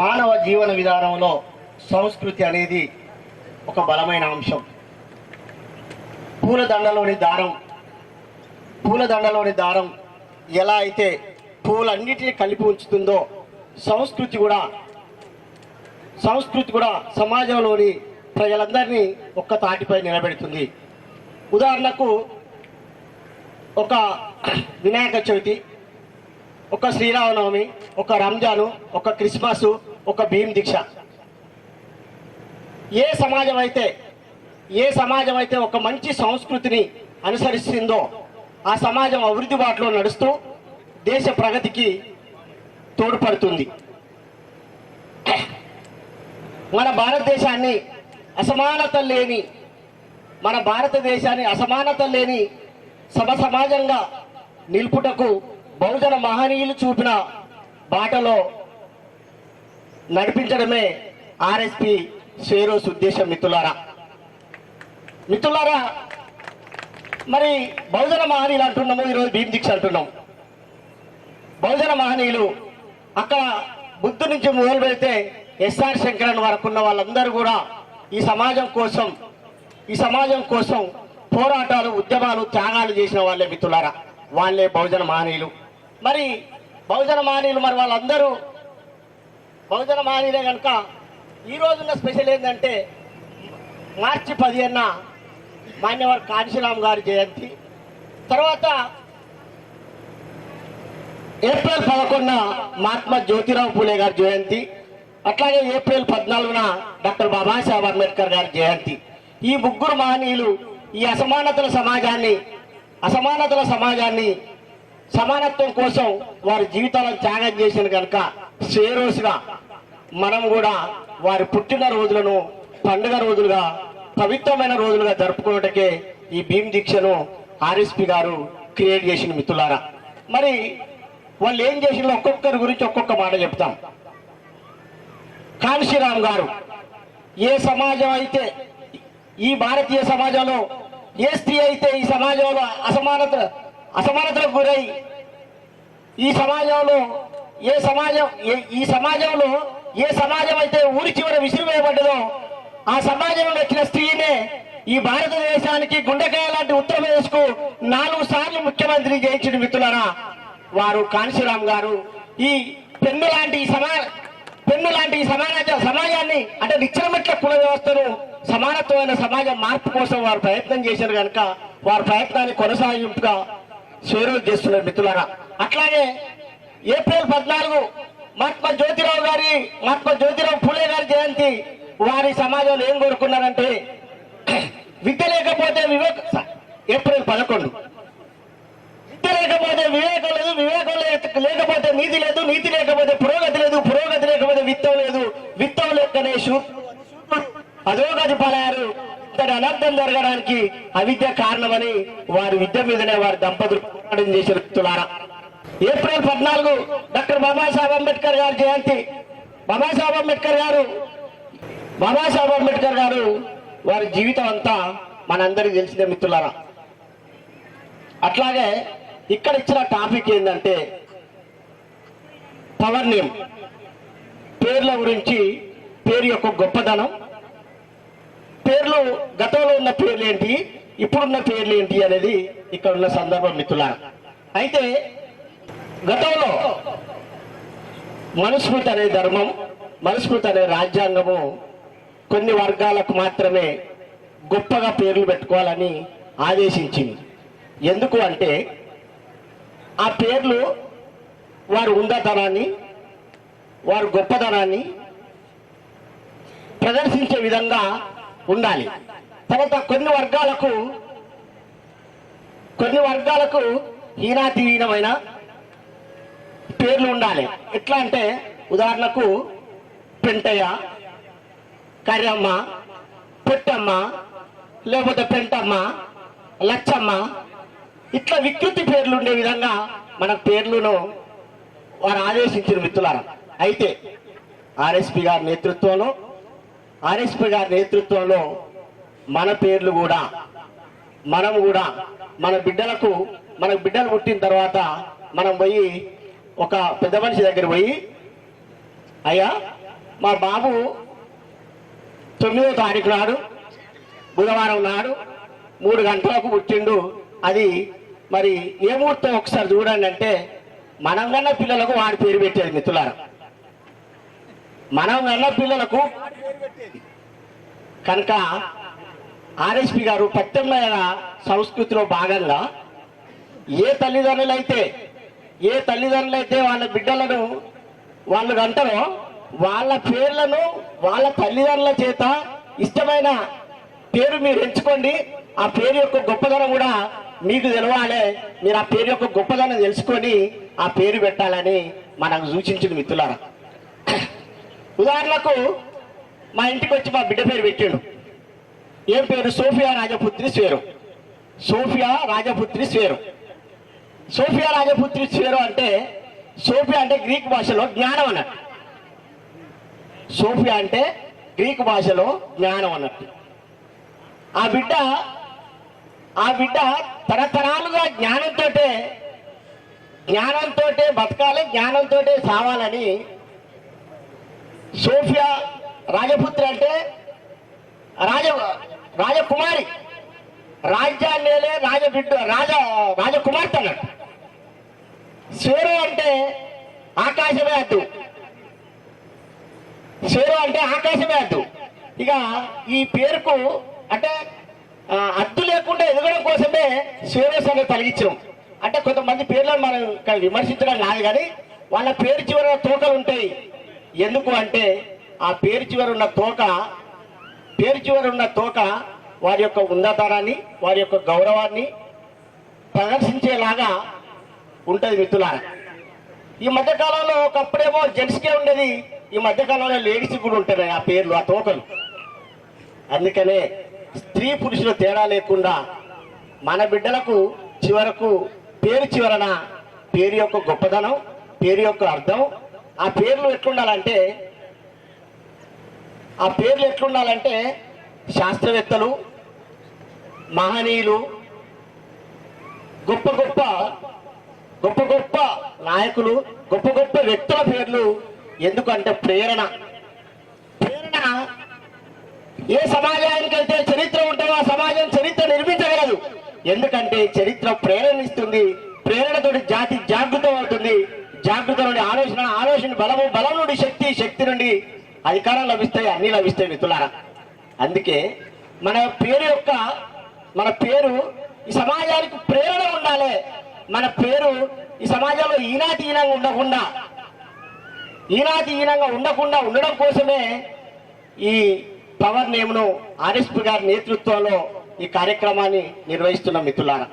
మానవ జీవన విధానంలో సంస్కృతి అనేది ఒక బలమైన అంశం. పూలదండలోని దారం పూలదండలోని దారం ఎలా అయితే పూలన్నిటిని కలిపి ఉంచుతుందో సంస్కృతి కూడా సంస్కృతి కూడా సమాజంలోని ప్రజలందరినీ ఒక్క తాటిపై నిలబెడుతుంది. ఉదాహరణకు ఒక వినాయక చవితి ఒక శ్రీరామనవమి ఒక రంజాను ఒక క్రిస్మస్ ఒక భీమ్ దీక్ష. ఏ సమాజం అయితే ఏ సమాజం అయితే ఒక మంచి సంస్కృతిని అనుసరిస్తుందో ఆ సమాజం అభివృద్ధి బాటలో నడుస్తూ దేశ ప్రగతికి తోడ్పడుతుంది. మన భారతదేశాన్ని అసమానత లేని మన భారతదేశాన్ని అసమానత లేని సమ సమాజంగా నిలుపుటకు బహుజన మహనీయులు చూపిన బాటలో నడిపించడమే ఆర్ఎస్పి షేరోస్ ఉద్దేశం మిత్రులారా. మిత్రులారా మరి బహుజన మహనీయులు అంటున్నాము ఈరోజు భీమ్ దీక్ష అంటున్నాం. బహుజన మహనీయులు అక్కడ బుద్ధు నుంచి మొదలు పెడితే ఎస్ఆర్ శంకరన్ వరకు ఉన్న వాళ్ళందరూ కూడా ఈ సమాజం కోసం ఈ సమాజం కోసం పోరాటాలు ఉద్యమాలు త్యాగాలు చేసిన వాళ్ళే మిత్రులారా. వాళ్ళే బహుజన మహనీయులు. మరి బహుజన మానీయులు మరి వాళ్ళందరూ బహుజన మానీయులే కనుక ఈ రోజున్న స్పెషల్ ఏంటంటే మార్చి పదిహేన మాన్యవర్ కాంశీరామ్ గారి జయంతి. తర్వాత ఏప్రిల్ పదకొండున మహాత్మా జ్యోతిరావు పూలే గారి జయంతి. అట్లాగే ఏప్రిల్ పద్నాలుగున డాక్టర్ బాబాసాహెబ్ అంబేద్కర్ గారి జయంతి. ఈ ముగ్గురు మహనీయులు ఈ అసమానతల సమాజాన్ని అసమానతల సమాజాన్ని సమానత్వం కోసం వారి జీవితాలను త్యాగం చేసిన కనుక షేరోస్గా మనం కూడా వారి పుట్టిన రోజులను పండుగ రోజులుగా పవిత్రమైన రోజులుగా జరుపుకోవటకే ఈ భీమ్ దీక్షను ఆర్ఎస్పి గారు క్రియేట్ చేసిన మిత్రులారా. మరి వాళ్ళు ఏం చేసిన ఒక్కొక్కరి గురించి ఒక్కొక్క మాట చెప్తాం. కాంశీరామ్ గారు ఏ సమాజం అయితే ఈ భారతీయ సమాజంలో ఏ స్త్రీ అయితే ఈ సమాజంలో అసమానత అసమానతలకు గురై ఈ సమాజంలో ఏ సమాజం ఏ- ఈ సమాజంలో ఏ సమాజం అయితే ఊరి చివర విసిరివేయబడ్డదో ఆ సమాజంలో వచ్చిన స్త్రీనే ఈ భారతదేశానికి గుండెకాయ లాంటి ఉత్తరప్రదేశ్కు నాలుగు సార్లు ముఖ్యమంత్రి జయించిన మిత్రులరా వారు కాంశీరామ్ గారు. ఈ పెన్ను లాంటి సమా పెన్ను లాంటి సమాజ సమాజాన్ని అంటే నిచ్చెనమెట్ల కుల వ్యవస్థను సమానత్వమైన సమాజం మార్పు కోసం వారు ప్రయత్నం చేశారు కనుక వారి ప్రయత్నాన్ని కొనసాగింపుగా షేరోజ్ చేస్తున్నారు మిత్రులారా. అట్లాగే ఏప్రిల్ పద్నాలుగు మహాత్మా జ్యోతిరావు గారి మహాత్మా జ్యోతిరావు పూలే గారి జయంతి వారి సమాజంలో ఏం కోరుకున్నారంటే విద్య లేకపోతే వివేక ఏప్రిల్ పదకొండు. విద్య లేకపోతే వివేకం లేదు వివేకం లేకపోతే నీతి లేదు నీతి లేకపోతే పురోగతి లేదు పురోగతి లేకపోతే విత్తం లేదు. విత్తం లేకనే శూ- పడారు ఇంతటి అనర్థం జరగడానికి అవిద్య కారణమని వారి విద్య మీదనే వారి దంపతులు పోరాటం వ్యక్తులారా ఏప్రిల్ పద్నాలుగు డాక్టర్ బాబాసాహెబ్ అంబేద్కర్ గారి జయంతి. బాబాసాహెబ్ అంబేద్కర్ గారు బాబాసాహెబ్ అంబేద్కర్ గారు వారి జీవితం అంతా మనందరికీ తెలిసిన మిత్రులారా. అట్లాగే ఇక్కడ ఇచ్చిన టాపిక్ ఏంటంటే పవర్ నేమ్. పేర్ల గురించి పేరు యొక్క గొప్పదనం పేర్లు గతంలో ఉన్న పేర్లు ఏంటి ఇప్పుడున్న పేర్లు ఏంటి అనేది ఇక్కడ ఉన్న సందర్భం మిత్రుల. అయితే గతంలో మనుస్మృతి అనే ధర్మం మనుస్మృతి అనే రాజ్యాంగము కొన్ని వర్గాలకు మాత్రమే గొప్పగా పేర్లు పెట్టుకోవాలని ఆదేశించింది. ఎందుకు అంటే ఆ పేర్లు వారు ఉండతనాన్ని వారు గొప్పతనాన్ని ప్రదర్శించే విధంగా ఉండాలి. తర్వాత కొన్ని వర్గాలకు కొన్ని వర్గాలకు హీనాతిహీనమైన పేర్లు ఉండాలి. ఎట్లా అంటే ఉదాహరణకు పెంటయ్య కర్యమ్మ పెట్టమ్మ లేకపోతే పెంటమ్మ లచ్చమ్మ ఇట్లా వికృతి పేర్లు ఉండే విధంగా మన పేర్లను వారు ఆదేశించిన మిత్రులారా. అయితే ఆర్ఎస్పి గారి నేతృత్వంలో ఆర్ఎస్పి గారి నేతృత్వంలో మన పేర్లు కూడా మనం కూడా మన బిడ్డలకు మన బిడ్డలు పుట్టిన తర్వాత మనం పోయి ఒక పెద్ద మనిషి దగ్గర పోయి అయ్యా మా బాబు తొమ్మిదో తారీఖు నాడు బుధవారం నాడు మూడు గంటలకు పుట్టిండు. అది మరి ఏ ముహూర్తం ఒకసారి చూడండి అంటే మనం కన్నా పిల్లలకు వాడి పేరు పెట్టేది మిత్రులారా. మనం కన్నా పిల్లలకు కనుక ఆర్ఎస్పి గారు ప్రత్యామ్నాయ సంస్కృతిలో భాగంగా ఏ తల్లిదండ్రులైతే ఏ తల్లిదండ్రులైతే వాళ్ళ బిడ్డలను వాళ్ళు అంటారో వాళ్ళ పేర్లను వాళ్ళ తల్లిదండ్రుల చేత ఇష్టమైన పేరు మీరు ఎంచుకోండి. ఆ పేరు యొక్క గొప్పదనం కూడా మీకు తెలవాలి. మీరు ఆ పేరు యొక్క గొప్పదనం తెలుసుకొని ఆ పేరు పెట్టాలని మనకు సూచించింది మిత్రులారా. ఉదాహరణకు మా ఇంటికి వచ్చి మా బిడ్డ పేరు పెట్టాడు. ఏం పేరు? Sophia Rajaputri Sweru. Sophia Rajaputri Sweru. Sophia Rajaputri Sweru అంటే సోఫియా అంటే గ్రీక్ భాషలో జ్ఞానం అన్నట్టు. సోఫియా అంటే గ్రీక్ భాషలో జ్ఞానం అన్నట్టు. ఆ బిడ్డ ఆ బిడ్డ తరతరాలుగా జ్ఞానంతో జ్ఞానంతో బతకాలి జ్ఞానంతో సావాలని సోఫియా రాజపుత్రి అంటే రాజ రాజకుమారి. రాజ్యాన్నేలే రాజబిడ్డ రాజ రాజకుమార్తె అన్నట్టు. శేరు అంటే ఆకాశమే అడ్డు శేరు అంటే ఆకాశమే అడ్డు ఇక ఈ పేరుకు అంటే అద్దు లేకుండా ఎదగడం కోసమే శేరస్ అనేది తొలగించడం అంటే కొంతమంది పేర్లను మనం ఇక్కడ విమర్శించడం లేదు కానీ వాళ్ళ పేరు చివర తోకలు ఉంటాయి. ఎందుకు అంటే ఆ పేరు చివరున్న తోక పేరు చివరున్న తోక వారి యొక్క ఉన్నతనాన్ని వారి యొక్క గౌరవాన్ని ప్రదర్శించేలాగా ఉంటుంది మిత్రులారా. ఈ మధ్యకాలంలో ఒకప్పుడేమో జెంట్స్కే ఉండేది ఈ మధ్యకాలంలో లేడీస్ కూడా ఉంటున్నాయి ఆ పేర్లు ఆ తోకలు. అందుకనే స్త్రీ పురుషుల తేడా లేకుండా మన బిడ్డలకు చివరకు పేరు చివరన పేరు యొక్క గొప్పదనం పేరు యొక్క అర్థం ఆ పేర్లు ఎట్లుండాలంటే ఆ పేర్లు ఎట్లుండాలంటే శాస్త్రవేత్తలు మహనీయులు గొప్ప గొప్ప గొప్ప గొప్ప నాయకులు గొప్ప గొప్ప వ్యక్తుల పేర్లు ఎందుకంటే ప్రేరణ. ప్రేరణ ఏ సమాజానికైతే చరిత్ర ఉంటుందో ఆ సమాజం చరిత్ర నిర్మించగలదు. ఎందుకంటే చరిత్ర ప్రేరణ ఇస్తుంది ప్రేరణతోటి జాతి జాగృతం అవుతుంది జాగృత నుండి ఆలోచన ఆలోచన బలము బలం నుండి శక్తి శక్తి నుండి అధికారం లభిస్తాయి అన్నీ లభిస్తాయి మిత్రులారా. అందుకే మన పేరు యొక్క మన పేరు ఈ సమాజానికి ప్రేరణ ఉండాలి. మన పేరు ఈ సమాజంలో ఈనాటి ఈనంగా ఉండకుండా ఈనాటి ఈనంగా ఉండకుండా ఉండడం కోసమే ఈ పవర్ నేమ్ను ఆర్ఎస్పి గారి నేతృత్వంలో ఈ కార్యక్రమాన్ని నిర్వహిస్తున్న మిత్రులారా.